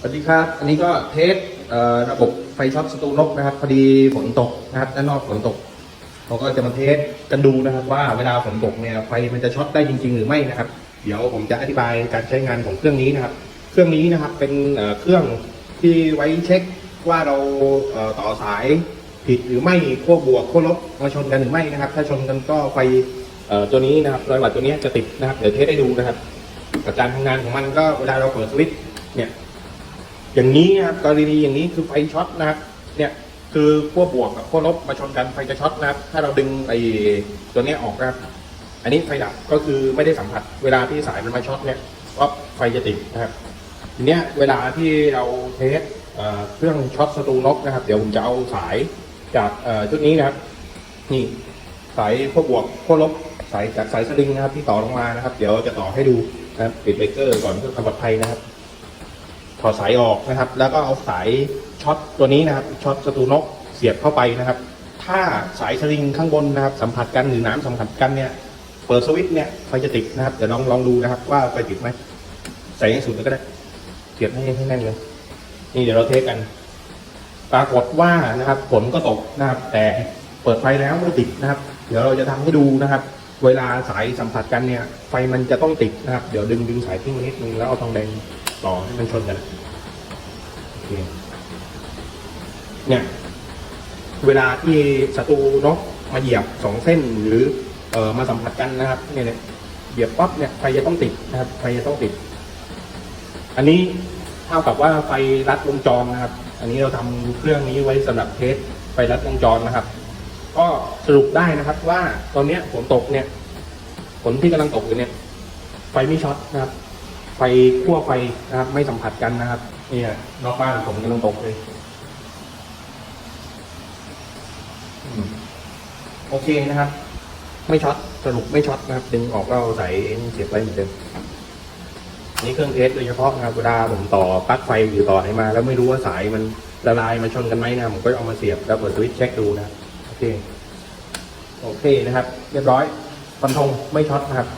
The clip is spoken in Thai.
สวัสดีครับ อันนี้ก็เทสระบบไฟช็อตสตูนกนะครับ พอดีฝนตกนะครับด้านนอกฝนตก เราก็จะมาเทสกันดูนะครับ ว่าเวลาฝนตกเนี่ยไฟมันจะช็อตได้จริง ๆ หรือไม่นะครับ เดี๋ยวผมจะอธิบายการใช้งานของเครื่องนี้นะครับ เครื่องนี้นะครับเป็นเครื่องที่ไว้เช็คว่าเราต่อสายผิดหรือไม่ขั้วบวกขั้วลบมาชนกันหรือไม่นะครับ ถ้าชนกันก็ไฟตัวนี้นะครับรอยวัดตัวนี้จะติดนะครับ เดี๋ยวเทสให้ดูนะครับ การทำงานของมันก็เวลาเราเปิดสวิตช์เนี่ย อย่างนี้นะครับกรณีอย่างนี้คือไฟช็อตนะครับเนี่ยคือขั้วบวกกับขั้วลบมาชนกันไฟจะช็อตนะครับ ถ้าเราดึงไอ้ตัวเนี้ยออกนะครับอันนี้ไฟดับก็คือไม่ได้สัมผัสเวลาที่สายมันมาช็อตเนี่ยก็ไฟจะติดนะครับทีเนี้ยเวลาที่เราเทสเครื่องช็อตสตูนกนะครับ เดี๋ยวผมจะเอาสายจากชุดนี้นะครับ นี่สายขั้วบวกขั้วลบสายจากสายสลิงนะครับที่ต่อลงมานะครับ เดี๋ยวจะต่อให้ดูนะครับปิดเบรกเกอร์ก่อนเพื่อความปลอดภัยนะครับ ถอดสายออกนะครับ แล้วก็เอาสายช็อตตัวนี้นะครับช็อตสตูนกเสียบเข้าไปนะครับ ถ้าสายสลิงข้างบนนะครับ สัมผัสกันหรือน้ำสัมผัสกันเนี่ยเปิดสวิตช์เนี่ยไฟจะติดนะครับเดี๋ยวลองลองดูนะครับ ว่าไฟติดไหมใส่ให้สุดก็ได้เสียบให้ให้แน่นเลยนี่เดี๋ยวเราเทสกัน ปรากฏว่านะครับฝนก็ตกนะครับ แต่เปิดไฟแล้วไม่ติดนะครับ เดี๋ยวเราจะทำให้ดูนะครับ เวลาสายสัมผัสกันเนี่ย ไฟมันจะต้องติดนะครับ เดี๋ยวดึงดึงสายทิ้งนิดนึงแล้วเอาทองแดง ต่อให้มันชนกันโอเคเนี่ย เวลาที่ศัตรูนกมาเหยียบสองเส้นหรือเอ่อมาสัมผัสกันนะครับเนี่ยเนี่ยเหยียบปั๊บเนี่ยไฟจะต้องติดนะครับไฟจะต้องติด อันนี้เท่ากับว่าไฟรัดวงจรนะครับ อันนี้เราทำเครื่องนี้ไว้สำหรับเทสไฟรัดวงจรนะครับ ก็สรุปได้นะครับว่าตอนเนี้ยฝนตกเนี่ยฝนที่กำลังตกอยู่เนี่ย ไฟไม่ช็อตนะครับ ไฟขั้วไฟนะครับ ไม่สัมผัสกันนะครับเนี่ยนอกบ้านผมกำลังตกเลยโอเคนะครับ ไม่ช็อตสรุปไม่ช็อตนะครับ ดึงออกแล้วเอาใส่เสียบไว้เหมือนเดิมนี่เครื่องเทสโดยเฉพาะนะครับเวลาผมต่อปลั๊กไฟหรือต่ออะไรมา แล้วไม่รู้ว่าสายมันละลายมาชนกันไหมนะผมก็เอามาเสียบแล้วเปิดสวิตช์เช็คดูนะโอเคโอเคนะครับ เรียบร้อยฟันธงไม่ช็อตนะครับ